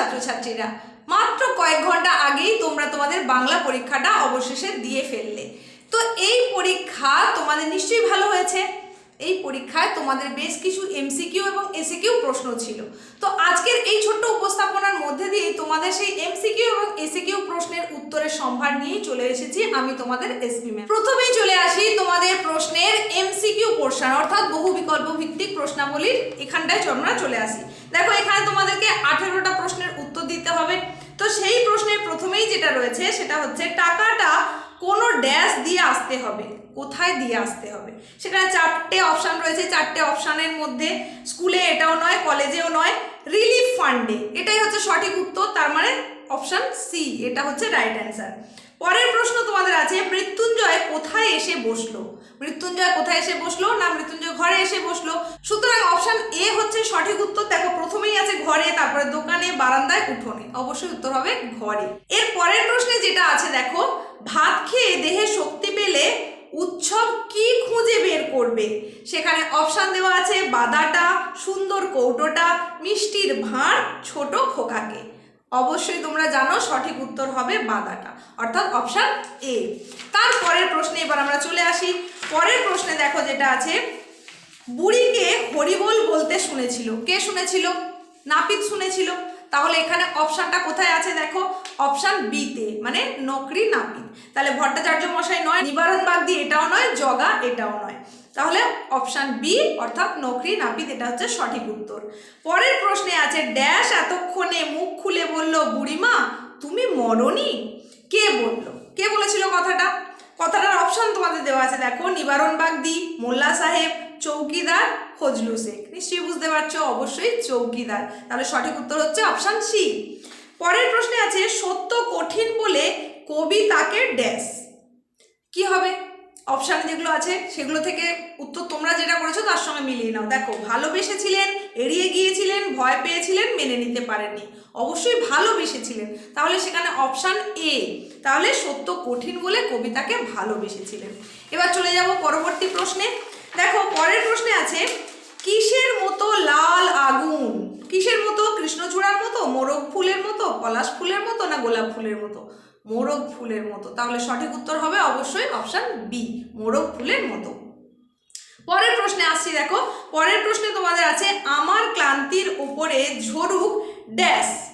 ছাত্রছাত্রীরা। মাত্র কয়েক ঘণ্টা আগেই তোমরা তোমাদের বাংলা পরীক্ষাটা অবশেষে দিয়ে ফেললে। তো এই পরীক্ষা তোমাদের নিশ্চয়ই ভালো হয়েছে। এই পরীক্ষায় তোমাদের বেশ কিছু এমসিকিউ এবং এসিকিউ প্রশ্ন ছিল। তো আজকের এই ছোট্ট উপস্থাপনার মধ্যে দিয়ে তোমাদের সেই এমসিকিউ এবং এসিকিউ প্রশ্নের উত্তরের সম্ভার নিয়ে চলে এসেছি আমি তোমাদের এসপি ম্যাম প্রথমেই চলে আসি তোমাদের প্রশ্নের এমসিকিউ পোর্শন অর্থাৎ বহু বিকল্প ভিত্তিক প্রশ্নাবলীর এখানটায় আমরা চলে আসি। দেখো, এখানে তোমাদেরকে আঠেরোটা প্রশ্নের উত্তর দিতে হবে। তো সেই প্রশ্নের প্রথমেই যেটা রয়েছে সেটা হচ্ছে, টাকাটা কোনো ড্যাশ দিয়ে আসতে হবে, কোথায় দিয়ে আসতে হবে? সেখানে চারটে অপশান রয়েছে, চারটে অপশানের মধ্যে স্কুলে এটাও নয় কলেজেও নয় রিলিফ ফান্ডে এটাই হচ্ছে সঠিক উত্তর, তার মানে অপশান সি এটা হচ্ছে রাইট অ্যান্সার পরের প্রশ্ন তোমাদের আছে, মৃত্যুঞ্জয় কোথায় এসে বসল? মৃত্যুঞ্জয় কোথায় এসে বসল না মৃত্যুঞ্জয় ঘরে এসে বসল? সুতরাং অপশন এ হচ্ছে সঠিক উত্তর। দেখো, প্রথমেই আছে ঘরে, তারপরে দোকানে, বারান্দায়, উঠোনে। অবশ্যই উত্তর হবে ঘরে। এর পরের প্রশ্নে যেটা আছে, দেখো, ভাত খেয়ে দেহে শক্তি পেলে উৎসব কি খুঁজে বের করবে? সেখানে অপশান দেওয়া আছে বাদাটা, সুন্দর কৌটোটা, মিষ্টির ভাঁড়, ছোট খোকাকে। অবশ্যই তোমরা জানো সঠিক উত্তর হবে বাদাটা অর্থাৎ অপশান এ তারপরের প্রশ্নে এবার আমরা চলে আসি। পরের প্রশ্নে দেখো যেটা আছে, বুড়িকে হরিবোল বলতে শুনেছিল। কে শুনেছিল? নাপিত শুনেছিল। তাহলে এখানে অপশানটা কোথায় আছে দেখো? অপশান বিতে মানে নকরি নাপিত। তাহলে ভট্টাচার্য মশাই নয়, নিবারণ বাগদি এটাও নয়, জগা এটাও নয়। তাহলে অপশান বি অর্থাৎ নকরি নাপিত, এটা হচ্ছে সঠিক উত্তর। পরের প্রশ্নে আছে ড্যাশ এতক্ষণে মুখ খুলে বলল, বুড়িমা, তুমি মরনি? কে বলল? কে বলেছিল কথাটা? কথাটার অপশান তোমাদের দেওয়া আছে, দেখো, নিবারণ বাগদি, মোল্লা সাহেব, চৌকিদার, ফজলু শেখ। নিশ্চয়ই বুঝতে পারছ, অবশ্যই চৌকিদার। তাহলে সঠিক উত্তর হচ্ছে অপশান সি পরের প্রশ্নে আছে, সত্য কঠিন বলে কবি তাকে ড্যাশ কি হবে? অপশান যেগুলো আছে, সেগুলো থেকে উত্তর তোমরা যেটা করেছ তার সঙ্গে মিলিয়ে নাও। দেখো, ভালোবেসেছিলেন, এড়িয়ে গিয়েছিলেন, ভয় পেয়েছিলেন, মেনে নিতে পারেননি। অবশ্যই ভালোবেসেছিলেন। তাহলে সেখানে অপশান এ তাহলে সত্য কঠিন বলে কবিতাকে ভালোবেসেছিলেন। এবার চলে যাব পরবর্তী প্রশ্নে। দেখো, পরের প্রশ্নে আছে, কিসের মতো লাল আগুন? কিসের মতো? কৃষ্ণচূড়ার মতো? মোরগ ফুলের মতো? পলাশ ফুলের মতো? না গোলাপ ফুলের মতো? মোরগ ফুলের মতো। তাহলে সঠিক উত্তর হবে অবশ্যই অপশান বি মোরগ ফুলের মতো। পরের প্রশ্নে আসছি দেখো। পরের প্রশ্নে তোমাদের আছে, আমার ক্লান্তির ওপরে ঝরুক ড্যাশ।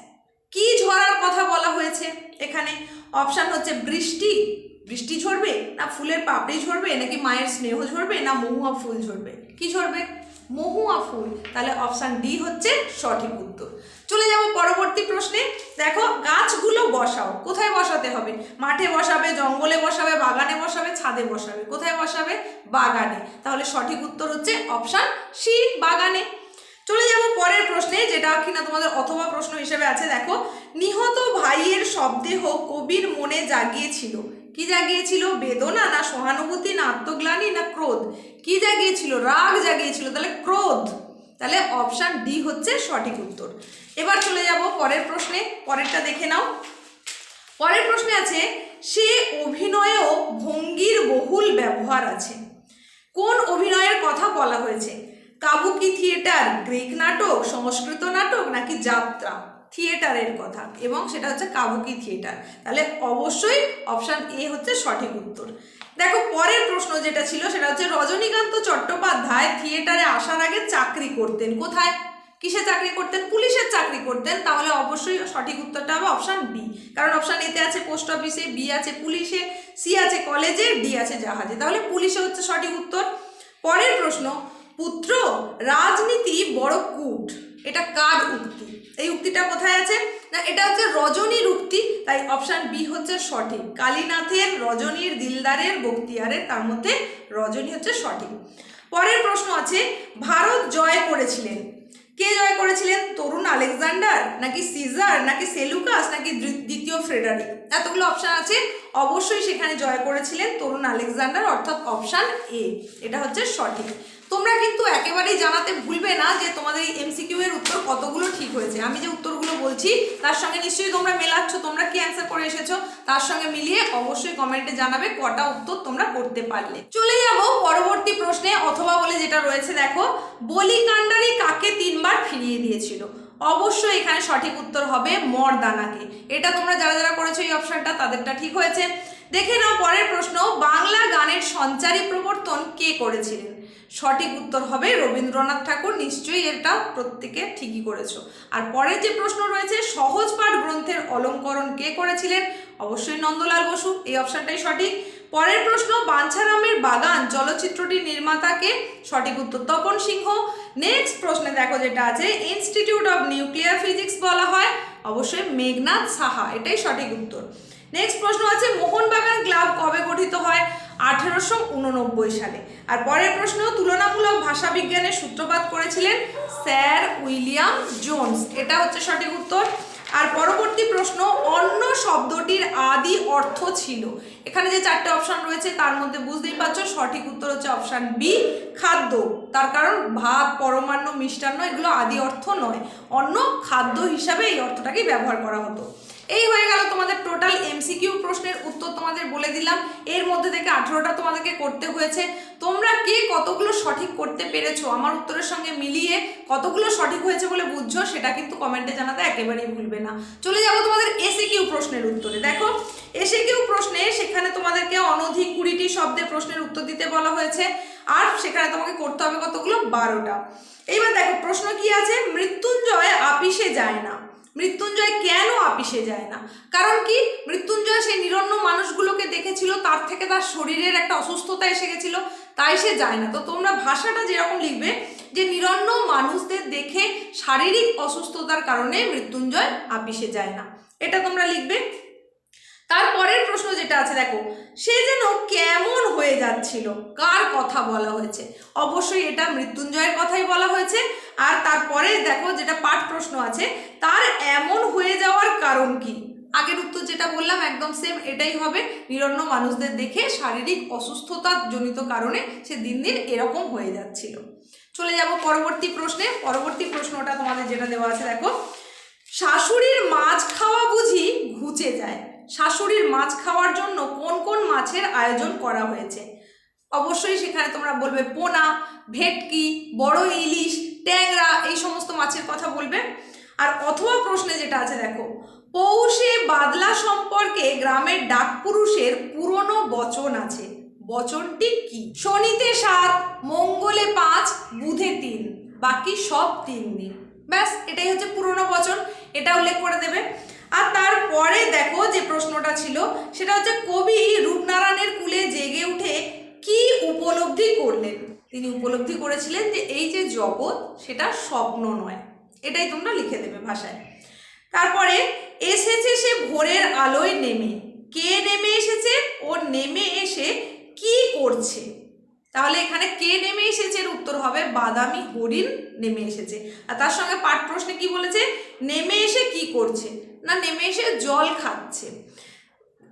কি ঝরার কথা বলা হয়েছে এখানে? অপশান হচ্ছে বৃষ্টি। বৃষ্টি ঝরবে? না ফুলের পাপড়ি ঝরবে? নাকি মায়ের স্নেহ ঝরবে? না মহুয়া ফুল ঝরবে? কি ঝরবে? মহুয়া ফুল। তাহলে অপশান ডি হচ্ছে সঠিক উত্তর। চলে যাব পরবর্তী প্রশ্নে। দেখো, গাছগুলো বসাও। কোথায় বসাতে হবে? মাঠে বসাবে, জঙ্গলে বসাবে, বাগানে বসাবে, ছাদে বসাবে। কোথায় বসাবে? বাগানে। তাহলে সঠিক উত্তর হচ্ছে অপশান সি, বাগানে। চলে যাব পরের প্রশ্নে, যেটা কিনা তোমাদের অথবা প্রশ্ন হিসেবে আছে। দেখো, নিহত ভাইয়ের শবদেহ কবির মনে জাগিয়েছিল। কি জাগিয়েছিল? বেদনা না সহানুভূতি, না আত্মগ্লানি, না ক্রোধ? কি জাগিয়েছিল? রাগ জাগিয়েছিল। তাহলে ক্রোধ। তাহলে অপশান ডি হচ্ছে সঠিক উত্তর। এবার চলে যাব পরের প্রশ্নে, পরেরটা দেখে নাও। পরের প্রশ্নে আছে, সে অভিনয়েও ভঙ্গির বহুল ব্যবহার আছে। কোন অভিনয়ের কথা বলা হয়েছে? কাবুকি থিয়েটার, গ্রিক নাটক, সংস্কৃত নাটক নাকি যাত্রা? থিয়েটারের কথা এবং সেটা হচ্ছে কাবুকি থিয়েটার। তাহলে অবশ্যই অপশান এ হচ্ছে সঠিক উত্তর। দেখো, পরের প্রশ্ন যেটা ছিল সেটা হচ্ছে রজনীকান্ত চট্টোপাধ্যায় থিয়েটারে আসার আগে চাকরি করতেন কোথায়? কিসে চাকরি করতেন? পুলিশের চাকরি করতেন। তাহলে অবশ্যই সঠিক উত্তরটা হবে অপশান বি। কারণ অপশান এতে আছে পোস্ট অফিসে, বি আছে পুলিশে, সি আছে কলেজে, ডি আছে জাহাজে। তাহলে পুলিশে হচ্ছে সঠিক উত্তর। পরের প্রশ্ন, পুত্র রাজনীতি বড় কূট। এটা কার উক্তি? এই উক্তিটা কোথায় আছে? না, এটা হচ্ছে রজনীর উক্তি, তাই অপশান বি হচ্ছে সঠিক। কালীনাথের, রজনীর দিলদারের, বক্তিয়ারের, তার মধ্যে রজনী হচ্ছে সঠিক। পরের প্রশ্ন আছে, ভারত জয় করেছিলেন। কে জয় করেছিলেন? তরুণ আলেকজান্ডার, নাকি সিজার, নাকি সেলুকাস, নাকি দ্বিতীয় ফ্রেডারিক? এতগুলো অপশান আছে, অবশ্যই সেখানে জয় করেছিলেন তরুণ আলেকজান্ডার, অর্থাৎ অপশান এ এটা হচ্ছে সঠিক। তোমরা কিন্তু একেবারেই জানাতে ভুলবে না যে তোমাদের এই এমসিকিউ এর উত্তর কতগুলো ঠিক হয়েছে। আমি যে উত্তরগুলো বলছি, তার সঙ্গে নিশ্চয়ই তোমরা মেলাচ্ছ, তোমরা কি অ্যান্সার করে এসেছ, তার সঙ্গে মিলিয়ে অবশ্যই কমেন্টে জানাবে কটা উত্তর তোমরা করতে পারলে। চলে যাব পরবর্তী প্রশ্নে, অথবা বলে যেটা রয়েছে, দেখো বলি কান্ডারি কাকে তিনবার ফিরিয়ে দিয়েছিল? অবশ্যই এখানে সঠিক উত্তর হবে মর্দানাকে। এটা তোমরা যারা যারা করেছ এই অপশনটা তাদেরটা ঠিক হয়েছে। দেখে নাও পরের প্রশ্ন, বাংলা গানের সঞ্চারী প্রবর্তন কে করেছিলেন? সঠিক উত্তর হবে রবীন্দ্রনাথ ঠাকুর। নিশ্চয়ই এটা প্রত্যেকে ঠিকই করেছ। আর পরের যে প্রশ্ন রয়েছে, সহজ পাঠ গ্রন্থের অলঙ্করণ কে করেছিলেন? অবশ্যই নন্দলাল বসু, এই অপশনটাই সঠিক। পরের প্রশ্ন, বাঞ্ছারামের বাগান, চলচ্চিত্রটির নির্মাতাকে সঠিক উত্তর তপন সিংহ। নেক্সট প্রশ্নে দেখো যেটা আছে ইনস্টিটিউট অফ নিউক্লিয়ার ফিজিক্স বলা হয়। অবশ্যই মেঘনাথ সাহা, এটাই সঠিক উত্তর। নেক্সট প্রশ্ন আছে, মোহনবাগান ক্লাব কবে গঠিত হয়? আঠেরোশো উননব্বই সালে। আর পরের প্রশ্ন, তুলনামূলক ভাষা বিজ্ঞানের সূত্রপাত করেছিলেন স্যার উইলিয়াম জোনস। এটা হচ্ছে সঠিক উত্তর। আর পরবর্তী প্রশ্ন, অন্য শব্দটির আদি অর্থ ছিল। এখানে যে চারটে অপশন রয়েছে, তার মধ্যে বুঝতেই পারছ, সঠিক উত্তর হচ্ছে অপশান বি খাদ্য। তার কারণ, ভাত, পরমান্ন, মিষ্টান্ন, এগুলো আদি অর্থ নয়। অন্য খাদ্য হিসাবে এই অর্থটাকেই ব্যবহার করা হতো। এই হয়ে গেল তোমাদের টোটাল এমসিকিউ প্রশ্নের উত্তর তোমাদের বলে দিলাম। এর মধ্যে থেকে আঠেরোটা তোমাদেরকে করতে হয়েছে। তোমরা কে কতগুলো সঠিক করতে পেরেছ? আমার উত্তরের সঙ্গে মিলিয়ে কতগুলো সঠিক হয়েছে বলে বুঝছ, সেটা কিন্তু কমেন্টে জানাতে একেবারেই ভুলবে না। চলে যাব তোমাদের এসে কিউ প্রশ্নের উত্তরে। দেখো এসে কিউ প্রশ্নে সেখানে তোমাদেরকে অনধিক কুড়িটি শব্দে প্রশ্নের উত্তর দিতে বলা হয়েছে, আর সেখানে তোমাকে করতে হবে কতগুলো? বারোটা। এইবার দেখো, প্রশ্ন কি আছে? মৃত্যুঞ্জয় আপিসে যায় না। মৃত্যুঞ্জয় কেন আপিসে যায় না? কারণ কি? মৃত্যুঞ্জয় সেই নিরন্ন মানুষগুলোকে দেখেছিল, তার থেকে তার শরীরের একটা অসুস্থতা এসে গেছিল, তাই সে যায় না। তো তোমরা ভাষাটা যেরকম লিখবে, যে নিরন্ন মানুষদের দেখে শারীরিক অসুস্থতার কারণে মৃত্যুঞ্জয় আপিসে যায় না। এটা তোমরা লিখবে। তারপরের প্রশ্ন যেটা আছে, দেখো, সে যেন কেমন হয়ে যাচ্ছিল? কার কথা বলা হয়েছে? অবশ্যই এটা মৃত্যুঞ্জয়ের কথাই বলা হয়েছে। তারপরে দেখো যেটা পাঠ প্রশ্ন আছে, তার এমন হয়ে যাওয়ার কারণ কি? আগের উত্তর যেটা বললাম, একদম সেম এটাই হবে। নিরন্ন মানুষদের দেখে শারীরিক অসুস্থতার জনিত কারণে সে দিন দিন এরকম হয়ে যাচ্ছিল। চলে যাব পরবর্তী প্রশ্নে। পরবর্তী প্রশ্নটা তোমাদের যেটা দেওয়া আছে, দেখো। শাশুড়ির মাছ খাওয়া বুঝি ঘুচে যায়। শাশুড়ির মাছ খাওয়ার জন্য কোন কোন মাছের আয়োজন করা হয়েছে? অবশ্যই সেখানে তোমরা বলবে পোনা, ভেটকি, বড় ইলিশ, ট্যাংরা, এই সমস্ত মাছের কথা বলবে। আর অথবা প্রশ্নে যেটা আছে, দেখো, পৌষে বাদলা সম্পর্কে গ্রামের ডাকপুরুষের পুরনো বচন আছে। বচনটি কি? শনিতে সাত, মঙ্গলে পাঁচ, বুধে তিন, বাকি সব তিন দিন। ব্যাস, এটাই হচ্ছে পুরনো বচন, এটা উল্লেখ করে দেবে। আর তারপরে দেখো যে প্রশ্নটা ছিল, সেটা হচ্ছে কবি রূপনারায়ণের কুলে জেগে উঠে কি উপলব্ধি করলেন? তিনি উপলব্ধি করেছিলেন যে এই যে জগৎ, সেটা স্বপ্ন নয়। এটাই তোমরা লিখে দেবে ভাষায়। তারপরে, এসেছে সে ভোরের আলোয় নেমে। কে নেমে এসেছে? ও নেমে এসে কি করছে? তাহলে এখানে কে নেমে এসেছে এর উত্তর হবে বাদামি হরিণ নেমে এসেছে। আর তার সঙ্গে পাঠ প্রশ্নে কি বলেছে? নেমে এসে কি করছে? না, নেমে এসে জল খাচ্ছে।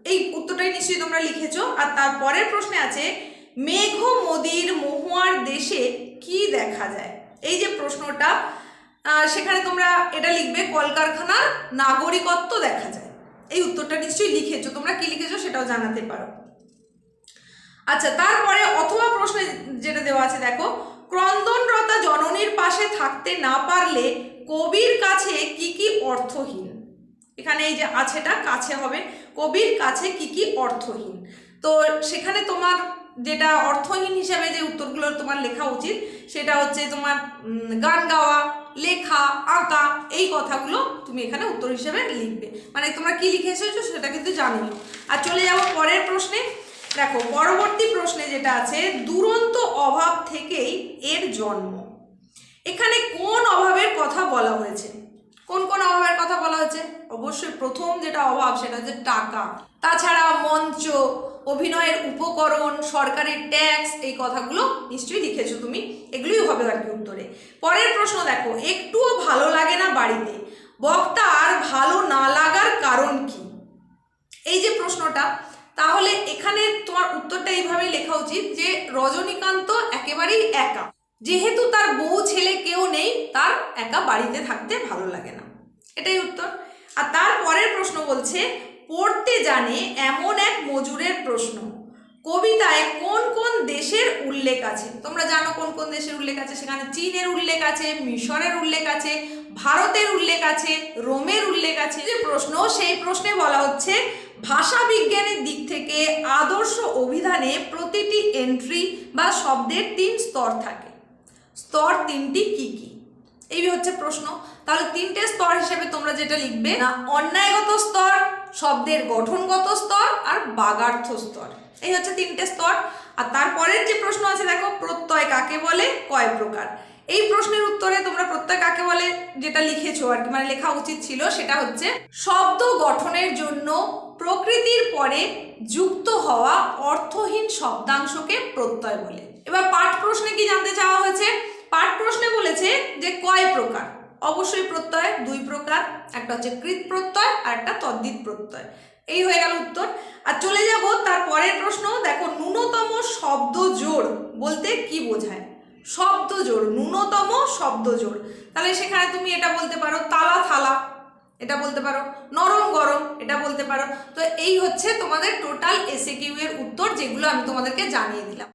এই উত্তরটাই নিশ্চয়ই তোমরা লিখেছ। আর তারপরের প্রশ্নে আছে মেঘ মোদির মহুয়ার দেশে কি দেখা যায়? এই যে প্রশ্নটা সেখানে তোমরা এটা লিখবে কলকারখানার নাগরিকত্ব দেখা যায়। এই উত্তরটা নিশ্চয়ই লিখেছো। তোমরা কি লিখেছো সেটাও জানাতে পারো। আচ্ছা তারপরে অথবা প্রশ্নে যেটা দেওয়া আছে, দেখো, ক্রন্দনরতা জননীর পাশে থাকতে না পারলে কবির কাছে কি কি অর্থহীন? এখানে এই যে আছেটা কাছে হবে, কবির কাছে কি কি অর্থহীন? তো সেখানে তোমার যেটা অর্থহীন হিসাবে যে উত্তরগুলো তোমার লেখা উচিত, সেটা হচ্ছে তোমার গান গাওয়া, লেখা, আঁকা, এই কথাগুলো তুমি এখানে উত্তর হিসেবে লিখবে। মানে তোমরা কি লিখে এসেছ সেটা কিন্তু জানিও আর চলে যাব পরের প্রশ্নে। দেখো, পরবর্তী প্রশ্নে যেটা আছে, দুরন্ত অভাব থেকেই এর জন্ম। এখানে কোন অভাবের কথা বলা হয়েছে? কোন কোন অভাবের কথা বলা হয়েছে? অবশ্যই প্রথম যেটা অভাব সেটা হচ্ছে টাকা। তাছাড়া মঞ্চ অভিনয়ের উপকরণ, সরকারের ট্যাক্স এই কথাগুলো নিশ্চয়ই লিখেছো তুমি। এগুলোই হবে আর কি উত্তরে। পরের প্রশ্ন দেখো, একটুও ভালো লাগে না বাড়িতে। বক্তার ভালো না লাগার কারণ কি? এই যে প্রশ্নটা, তাহলে এখানে তোমার উত্তরটা এইভাবেই লেখা উচিত যে রজনীকান্ত একেবারেই একা। যেহেতু তার বউ ছেলে কেউ নেই, তার একা বাড়িতে থাকতে ভালো লাগে না। এটাই উত্তর। আর তার পরের প্রশ্ন বলছে পড়তে জানে এমন এক মজুরের প্রশ্ন। কবিতায় কোন কোন দেশের উল্লেখ আছে? তোমরা জানো কোন কোন দেশের উল্লেখ আছে? সেখানে চীনের উল্লেখ আছে, মিশরের উল্লেখ আছে, ভারতের উল্লেখ আছে, রোমের উল্লেখ আছে। যে প্রশ্ন, সেই প্রশ্নে বলা হচ্ছে, ভাষা বিজ্ঞানের দিক থেকে আদর্শ অভিধানে প্রতিটি এন্ট্রি বা শব্দের তিন স্তর থাকে। স্তর তিনটি কি কি? এই হচ্ছে প্রশ্ন। তাহলে তিনটে স্তর হিসেবে তোমরা যেটা লিখবে, না, অন্যায়গত স্তর শব্দের গঠনগত স্তর আর বাগার্থ স্তর। এই হচ্ছে তিনটে স্তর। আর তারপরের যে প্রশ্ন আছে, দেখো, প্রত্যয় কাকে বলে? কয় প্রকার? এই প্রশ্নের উত্তরে তোমরা প্রত্যয় কাকে বলে? যেটা লিখেছো আর কি মানে লেখা উচিত ছিল, সেটা হচ্ছে শব্দ গঠনের জন্য প্রকৃতির পরে যুক্ত হওয়া অর্থহীন শব্দাংশকে প্রত্যয় বলে। এবার পাঠ প্রশ্নে কি জানতে চাওয়া হয়েছে? পাঠ প্রশ্নে বলেছে যে কয় প্রকার? অবশ্যই প্রত্যয়, দুই প্রকার, একটা হচ্ছে কৃত প্রত্যয় আর একটা তদ্দিত প্রত্যয়। এই হয়ে গেল উত্তর। আর চলে যাব তার পরের প্রশ্ন। দেখো, ন্যূনতম শব্দ জোড় বলতে কি বোঝায়? শব্দ জোড়, ন্যূনতম শব্দ জোড়। তাহলে সেখানে তুমি এটা বলতে পারো, তালা থালা, এটা বলতে পারো, নরম গরম, এটা বলতে পারো। তো এই হচ্ছে তোমাদের টোটাল এসএ কিউ এর উত্তর যেগুলো আমি তোমাদেরকে জানিয়ে দিলাম।